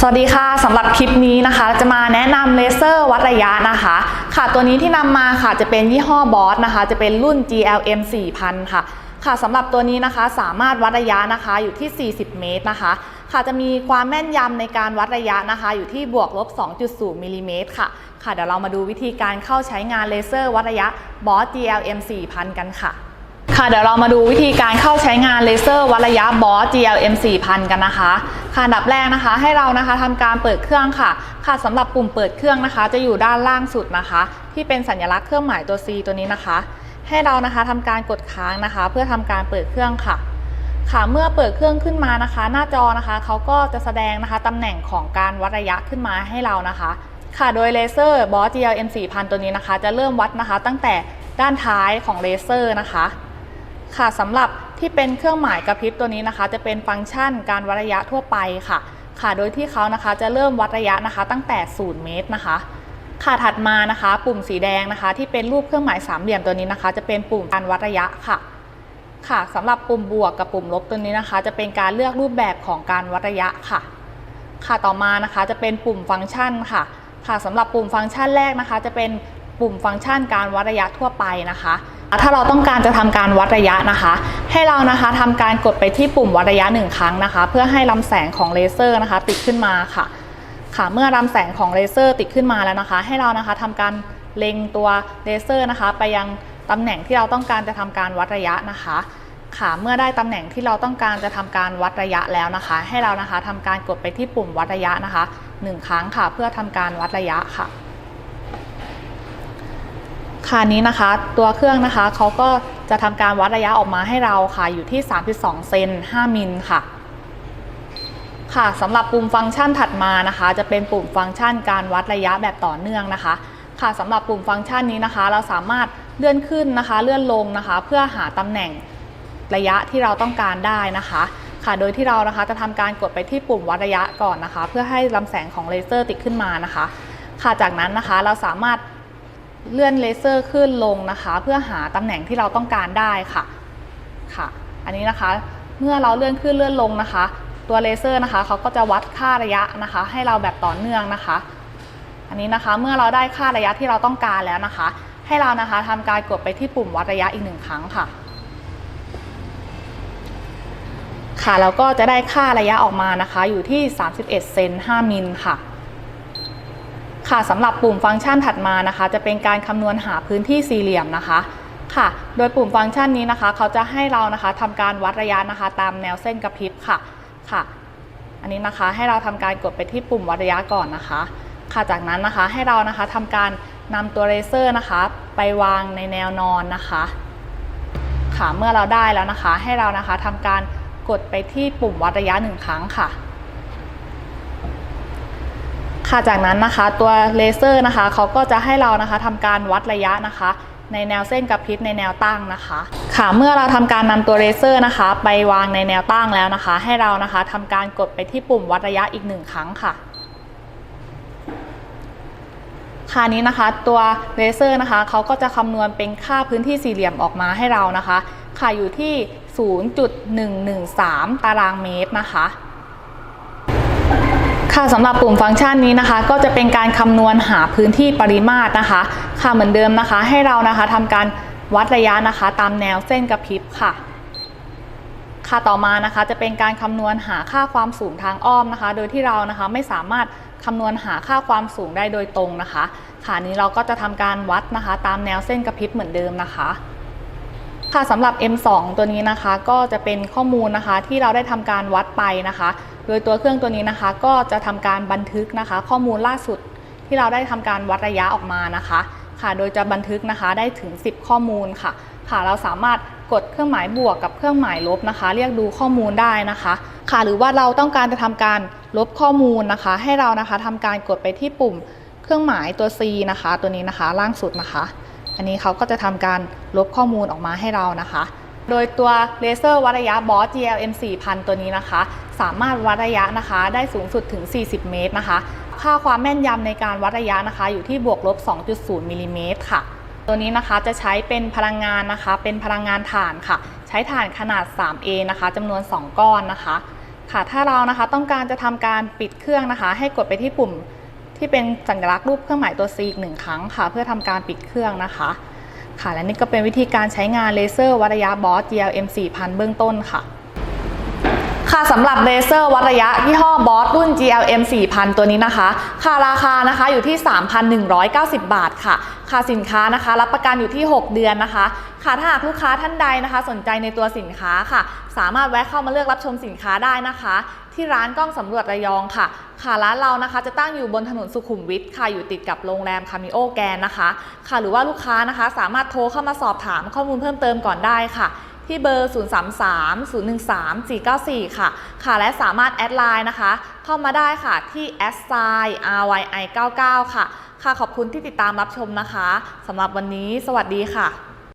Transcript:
สวัสดีค่ะสำหรับคลิปนี้นะคะ จะมาแนะนำเลเซอร์วัดระยะนะคะ ค่ะตัวนี้ที่นำมาค่ะจะเป็นยี่ห้อบอสนะคะ จะเป็นรุ่น GLM 4000 ค่ะ ค่ะสำหรับตัวนี้นะคะสามารถวัดระยะนะคะอยู่ที่ 40 เมตรนะคะ ค่ะจะมีความแม่นยำในการวัดระยะนะคะ อยู่ที่บวกลบ 2.0มิลลิเมตรค่ะ ค่ะเดี๋ยวเรามาดูวิธีการเข้าใช้งานเลเซอร์วัดระยะบอส GLM 4000 กันค่ะ ค่ะเดี๋ยวเรามาดูวิธีการเข้าใช้งานเลเซอร์วัดระยะบอส GLM 4000 กันนะคะ ค่ะอันดับแรกนะคะ ให้เรานะคะทำการเปิดเครื่องค่ะ ค่ะสำหรับปุ่มเปิดเครื่องนะคะ จะอยู่ด้านล่างสุดนะคะ ที่เป็นสัญลักษณ์เครื่องหมายตัว C ตัวนี้นะคะ ให้เรานะคะทำการกดค้างนะคะ เพื่อทำการเปิดเครื่องค่ะ ค่ะเมื่อเปิดเครื่องขึ้นมานะคะ หน้าจอนะคะเขาก็จะแสดงนะคะตำแหน่งของการวัดระยะขึ้นมาให้เรานะคะ ค่ะโดยเลเซอร์บอส GLM 4000 ตัวนี้นะคะ จะเริ่มวัดนะคะ ตั้งแต่ด้านท้ายของเลเซอร์นะคะ ค่ะสำหรับที่เป็นเครื่องหมายกระพริบตัวนี้นะคะ จะเป็นฟังก์ชันการวัดระยะทั่วไปค่ะ ค่ะ โดยที่เขานะคะจะเริ่มวัดระยะนะคะ ตั้งแต่ 0 เมตรนะคะ ค่ะถัดมานะคะ ปุ่มสีแดงนะคะ ที่เป็นรูปเครื่องหมายสามเหลี่ยมตัวนี้นะคะ จะเป็นปุ่มการวัดระยะค่ะ ค่ะสำหรับปุ่มบวกกับปุ่มลบตัวนี้นะคะ จะเป็นการเลือกรูปแบบของการวัดระยะค่ะ ค่ะต่อมานะคะจะเป็นปุ่มฟังก์ชันค่ะ ค่ะสำหรับปุ่มฟังก์ชันแรกนะคะ จะเป็นปุ่มฟังก์ชันการวัดระยะทั่วไปนะคะ ถ้าเราต้องการจะทำการวัดระยะนะคะ ให้เรานะคะทำการกดไปที่ปุ่มวัดระยะหนึ่งครั้งนะคะ เพื่อให้ลำแสงของเลเซอร์นะคะ ติดขึ้นมาค่ะ ค่ะเมื่อลำแสงของเลเซอร์ติดขึ้นมาแล้วนะคะ ให้เรานะคะทำการเล็งตัวเลเซอร์นะคะ ไปยังตำแหน่งที่เราต้องการจะทำการวัดระยะนะคะค่ะเมื่อได้ตำแหน่งที่เราต้องการจะทำการวัดระยะแล้วนะคะ ให้เรานะคะทำการกดไปที่ปุ่มวัดระยะนะคะหนึ่งครั้งค่ะ เพื่อทำการวัดระยะค่ะ ค่ะนี้นะคะ ตัวเครื่องนะคะเขาก็จะทำการวัดระยะออกมาให้เราค่ะ อยู่ที่ 3.2 เซน 5 มิลค่ะ ค่ะสำหรับปุ่มฟังก์ชันถัดมานะคะ จะเป็นปุ่มฟังก์ชันการวัดระยะแบบต่อเนื่องนะคะ ค่ะสำหรับปุ่มฟังก์ชันนี้นะคะ เราสามารถเลื่อนขึ้นนะคะ เลื่อนลงนะคะ เพื่อหาตำแหน่งระยะที่เราต้องการได้นะคะค่ะโดยที่เรานะคะจะทำการกดไปที่ปุ่มวัดระยะก่อนนะคะ เพื่อให้ลำแสงของเลเซอร์ติดขึ้นมานะคะ ค่ะจากนั้นนะคะเราสามารถ เลื่อนเลเซอร์ขึ้นลงนะคะ เพื่อหาตำแหน่งที่เราต้องการได้ค่ะค่ะ อันนี้นะคะเมื่อเราเลื่อนขึ้นเลื่อนลงนะคะ ตัวเลเซอร์นะคะเขาก็จะวัดค่าระยะนะคะ ให้เราแบบต่อเนื่องนะคะ อันนี้นะคะเมื่อเราได้ค่าระยะที่เราต้องการแล้วนะคะ ให้เรานะคะทำการกดไปที่ปุ่มวัดระยะอีกหนึ่งครั้งค่ะ ค่ะแล้วก็จะได้ค่าระยะออกมานะคะ อยู่ที่ 31 เซน5มิลค่ะ ค่ะสำหรับปุ่มฟังก์ชันถัดมานะคะ จะเป็นการคำนวณหาพื้นที่สี่เหลี่ยมนะคะค่ะ โดยปุ่มฟังก์ชันนี้นะคะ เขาจะให้เรานะคะทำการวัดระยะนะคะ ตามแนวเส้นกระพริบค่ะค่ะ อันนี้นะคะให้เราทำการกดไปที่ปุ่มวัดระยะก่อนนะคะ ค่ะจากนั้นนะคะให้เรานะคะทำการนำตัวเลเซอร์นะคะ ไปวางในแนวนอนนะคะค่ะเมื่อเราได้แล้วนะคะ ให้เรานะคะทำการกดไปที่ปุ่มวัดระยะหนึ่งครั้งค่ะ ค่ะจากนั้นนะคะตัวเลเซอร์นะคะเขาก็จะให้เรานะคะทำการวัดระยะนะคะ ในแนวเส้นกระพริบในแนวตั้งนะคะ ค่ะเมื่อเราทำการนำตัวเลเซอร์นะคะ ไปวางในแนวตั้งแล้วนะคะ ให้เรานะคะทำการกดไปที่ปุ่มวัดระยะอีกหนึ่งครั้งค่ะค่านี้นะคะตัวเลเซอร์นะคะเขาก็จะคำนวณเป็นค่าพื้นที่สี่เหลี่ยมออกมาให้เรานะคะ ค่ะอยู่ที่ 0.113 ตารางเมตรนะคะ ค่ะสำหรับปุ่มฟังก์ชันนี้นะคะ ก็จะเป็นการคำนวณหาพื้นที่ปริมาตรนะคะ ค่ะเหมือนเดิมนะคะ ให้เรานะคะทำการวัดระยะนะคะ ตามแนวเส้นกระพริบค่ะ ค่ะต่อมานะคะ จะเป็นการคำนวณหาค่าความสูงทางอ้อมนะคะ โดยที่เรานะคะไม่สามารถคำนวณหาค่าความสูงได้โดยตรงนะคะ ค่ะนี้เราก็จะทำการวัดนะคะ ตามแนวเส้นกระพริบเหมือนเดิมนะคะ ค่ะสำหรับ M2 ตัวนี้นะคะ ก็จะเป็นข้อมูลนะคะที่เราได้ทำการวัดไปนะคะ โดยตัวเครื่องตัวนี้นะคะ ก็จะทำการบันทึกนะคะ ข้อมูลล่าสุดที่เราได้ทำการวัดระยะออกมานะคะ ค่ะ โดยจะบันทึกนะคะได้ถึง 10 ข้อมูลค่ะ ค่ะ เราสามารถกดเครื่องหมายบวกกับเครื่องหมายลบนะคะ เรียกดูข้อมูลได้นะคะ ค่ะ หรือว่าเราต้องการจะทำการลบข้อมูลนะคะ ให้เรานะคะทำการกดไปที่ปุ่ม เครื่องหมายตัว C นะคะ ตัวนี้นะคะ ล่างสุดนะคะ อันนี้เขาก็จะทำการลบข้อมูลออกมาให้เรานะคะ โดยตัวเลเซอร์วัดระยะบอส GLM 4000 ตัวนี้นะคะ สามารถวัดระยะนะคะได้สูงสุดถึง 40 เมตรนะคะ ค่าความแม่นยำในการวัดระยะนะคะ อยู่ที่บวกลบ 2.0 มิลลิเมตรค่ะ ตัวนี้นะคะจะใช้เป็นพลังงานนะคะ เป็นพลังงานถ่านค่ะ ใช้ถ่านขนาด 3A นะคะจำนวน 2 ก้อนนะคะ ค่ะ ถ้าเรานะคะต้องการจะทำการปิดเครื่องนะคะ ให้กดไปที่ปุ่ม ที่เป็นสัญลักษณ์รูปเครื่องหมายตัว C อีกหนึ่งครั้งค่ะ เพื่อทำการปิดเครื่องนะคะ ค่ะ และนี่ก็เป็นวิธีการใช้งานเลเซอร์วัดระยะบอส GLM 4000 เบื้องต้นค่ะ ค่ะสำหรับเลเซอร์วัดระยะยี่ห้อบอสรุ่น GLM 4000 ตัวนี้นะคะ ค่ะราคานะคะอยู่ที่ 3,190 บาทค่ะ ค่ะสินค้านะคะ รับประกันอยู่ที่ 6 เดือนนะคะ ค่ะถ้าหากลูกค้าท่านใดนะคะ สนใจในตัวสินค้าค่ะ สามารถแวะเข้ามาเลือกรับชมสินค้าได้นะคะ ที่ร้านกล้องสำรวจระยองค่ะ ค่ะร้านเรานะคะจะตั้งอยู่บนถนนสุขุมวิทค่ะ อยู่ติดกับโรงแรมคามิโอแกนนะคะ ค่ะหรือว่าลูกค้านะคะสามารถโทรเข้ามาสอบถามข้อมูลเพิ่มเติมก่อนได้ค่ะ ที่เบอร์ 033 013 494 ค่ะ ค่ะและสามารถแอดไลน์นะคะ เข้ามาได้ค่ะที่ s i ryi 99ค่ะ ค่ะขอบคุณที่ติดตามรับชมนะคะสำหรับวันนี้ สวัสดีค่ะ